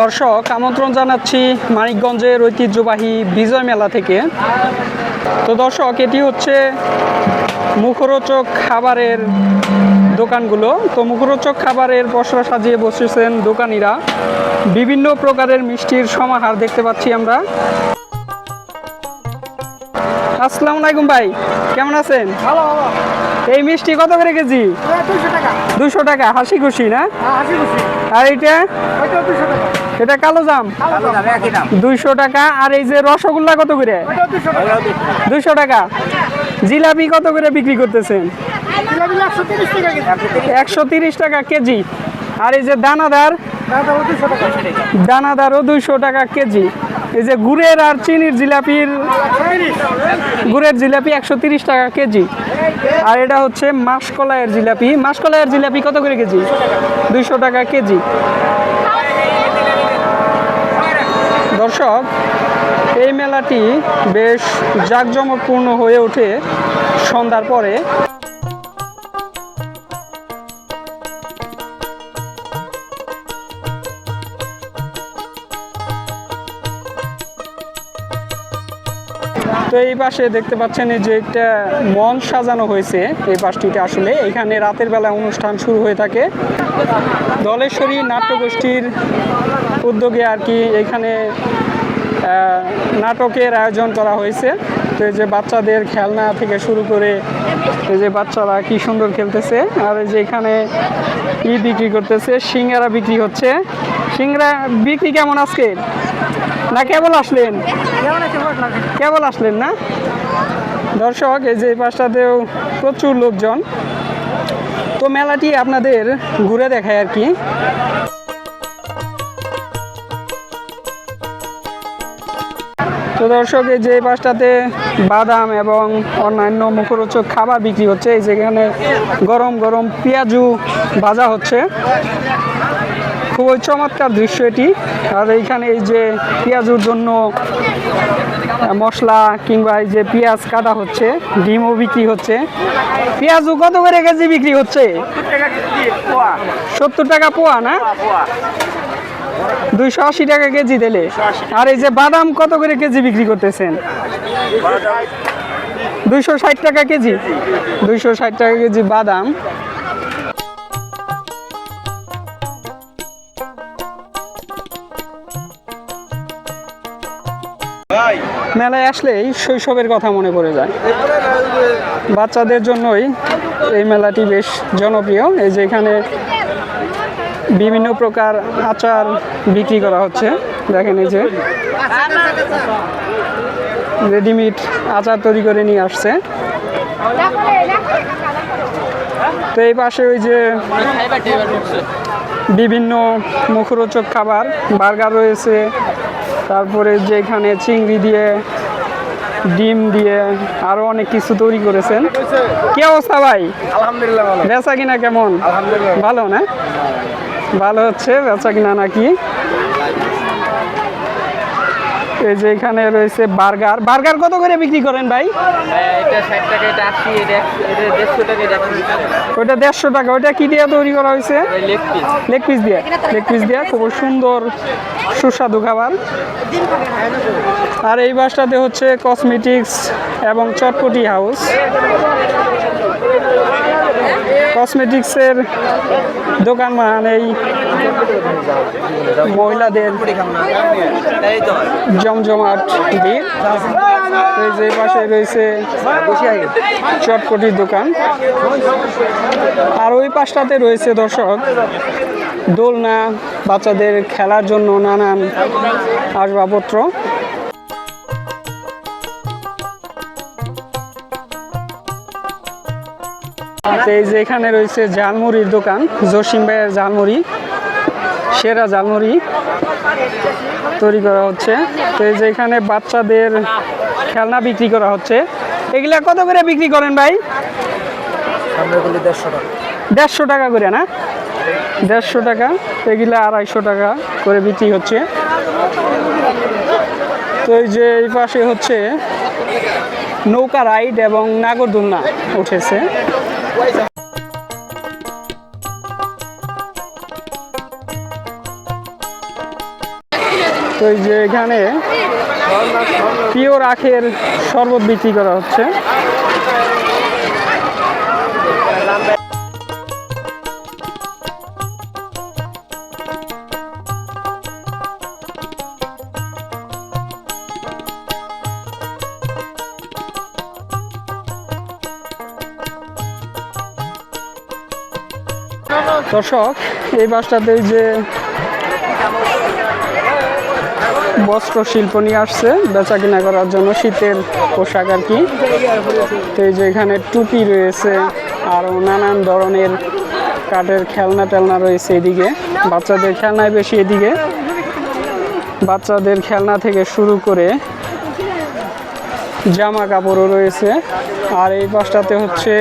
দর্শক, আমন্ত্রণ জানাচ্ছি মানিকগঞ্জের ঐতিহ্যবাহী বিজয় মেলা থেকে। তো দর্শক, এটি হচ্ছে মুখরোচক খাবারের দোকানগুলো। তো মুখরোচক খাবারের পসরা সাজিয়ে বসেছেন দোকানিরা। বিভিন্ন প্রকারের মিষ্টির সমাহার দেখতে পাচ্ছি আমরা। আসসালামু আলাইকুম ভাই কেমন আছেন? ভালো ভালো। এই মিষ্টি কত করে কেজি? দুশো টাকা। হাসি খুশি না? হ্যাঁ আর টাকা। এটা কালো জাম? দুইশো টাকা আর এই যে রসগোল্লা কত করে? দুশো টাকা। দুইশো টাকা। জিলাপি কত করে বিক্রি করতেছেন? একশো তিরিশ টাকা কেজি। আর এই যে দানাদার? দাদা ও দুশো দানাদারও দুইশো টাকা কেজি। এই যে গুড়ের আর চিনির জিলাপির গুড়ের জিলাপি একশো তিরিশ টাকা কেজি। আর এটা হচ্ছে মাসকলাইয়ের জিলাপি। মাসকলাইয়ের জিলাপি কত করে কেজি? দুইশো টাকা কেজি। দর্শক, এই মেলাটি বেশ জাঁকজমকপূর্ণ হয়ে ওঠে সন্ধ্যার পরে। তো এই পাশে দেখতে পাচ্ছেন যে একটা মঞ্চ সাজানো হয়েছে, এই পাশটিতে আসলে। এখানে রাতের বেলা অনুষ্ঠান শুরু হয়ে থাকে। দলেশ্বরী নাট্যগোষ্ঠীর উদ্যোগে আর কি এখানে নাটকের আয়োজন করা হয়েছে। তো এই যে বাচ্চাদের খেলনা থেকে শুরু করে এই যে বাচ্চারা কি সুন্দর খেলতেছে। আর এই যে এখানে ই বিক্রি করতেছে, সিঙ্গারা বিক্রি হচ্ছে। সিঙ্গারা বিক্রি কেমন আজকে? না কেবল আসলেন? কেবল আসলেন না? দর্শক এই যে পাশটাতেও প্রচুর লোকজন। তো মেলাটি আপনাদের ঘুরে দেখায় আর কি। তো দর্শক এই যে পাশটাতে বাদাম এবং অন্যান্য মুখরোচক খাবার বিক্রি হচ্ছে। এই যেখানে গরম গরম পেঁয়াজু ভাজা হচ্ছে। খুবই চমৎকার দৃশ্য এটি। আর এইখানে এই যে পেঁয়াজুর জন্য মশলা কিংবা এই যে পেঁয়াজ কাটা হচ্ছে, ডিমও বিক্রি হচ্ছে। পেঁয়াজু কত করে কেজি বিক্রি হচ্ছে? সত্তর টাকা পোয়া না? দুইশো আশি টাকা কেজি দিলে আর এই যে বাদাম কত করে কেজি বিক্রি করতেছেন? দুইশো ষাট টাকা কেজি। দুইশো ষাট টাকা কেজি বাদাম। মেলায় আসলেই শৈশবের কথা মনে পড়ে যায়। বাচ্চাদের জন্যই এই মেলাটি বেশ জনপ্রিয়। এই যে এখানে বিভিন্ন প্রকার আচার বিক্রি করা হচ্ছে। দেখেন এই যে রেডিমেড আচার তৈরি করে নিয়ে আসছে। তো এই পাশে ওই যে বিভিন্ন মুখরোচক খাবার, বার্গার রয়েছে তারপরে যে এখানে চিংড়ি দিয়ে ডিম দিয়ে আরও অনেক কিছু তৈরি করেছেন। কি অবস্থা ভাই? আলহামদুলিল্লাহ বেচা কিনা কেমন? আলহামদুলিল্লাহ। ভালো না? ভালো হচ্ছে বেচা কিনা নাকি? এই যে এখানে রয়েছে বার্গার। বার্গার কত করে বিক্রি করেন ভাই? ওইটা দেড়শো টাকা। ওইটা কি দিয়ে তৈরি করা হয়েছে? লেগ পিস দিয়ে। লেগ পিস দিয়ে। খুব সুন্দর সুস্বাদু খাবার। আর এই বাসটাতে হচ্ছে কসমেটিক্স এবং চটপটি হাউস কসমেটিক্সের দোকান মানে এই মহিলাদের জমজমাট ভিড় এই যে পাশে রয়েছে চটপটির দোকান। আর ওই পাশটাতে রয়েছে দর্শক, দোলনা বাচ্চাদের খেলার জন্য নানান আসবাবপত্র। এই যে এখানে রয়েছে ঝালমুড়ির দোকান জসিম ভাইয়ের ঝালমুড়ি সেরা ঝালমুড়ি তৈরি করা হচ্ছে। তো এই যে এখানে বাচ্চাদের খেলনা বিক্রি করা হচ্ছে। এগুলা কত করে বিক্রি করেন ভাই? দেড়শো টাকা। দেড়শো টাকা করে না? দেড়শো টাকা এগুলা আড়াইশো টাকা করে বিক্রি হচ্ছে। তো এই যে এই পাশে হচ্ছে নৌকা রাইড এবং নাগরদোলনা উঠেছে। তো এই যে এখানে পিওর আখের শরবত বিক্রি করা হচ্ছে। দর্শক, এই বাসটাতে যে বস্ত্র শিল্প নিয়ে আসছে, বেচা কিনা করার জন্য শীতের পোশাক আর কি। তো এই যে এখানে টুপি রয়েছে আরও নানান ধরনের কাঠের খেলনা টেলনা রয়েছে এদিকে। বাচ্চাদের খেলনায় বেশি এদিকে। বাচ্চাদের খেলনা থেকে শুরু করে জামা কাপড়ও রয়েছে। আর এই পাশটাতে হচ্ছে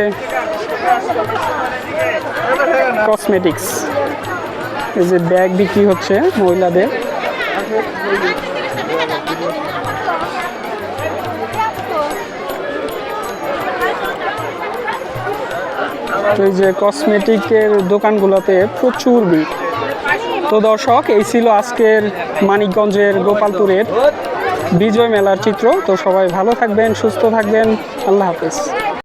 কসমেটিক্স এই যে ব্যাগ বিক্রি হচ্ছে মহিলাদের। এই যে কসমেটিকের দোকানগুলোতে প্রচুর ভিড়। তো দর্শক, এই ছিল আজকের মানিকগঞ্জের গোপালপুরের বিজয় মেলার চিত্র। তো সবাই ভালো থাকবেন, সুস্থ থাকবেন। আল্লাহ হাফেজ।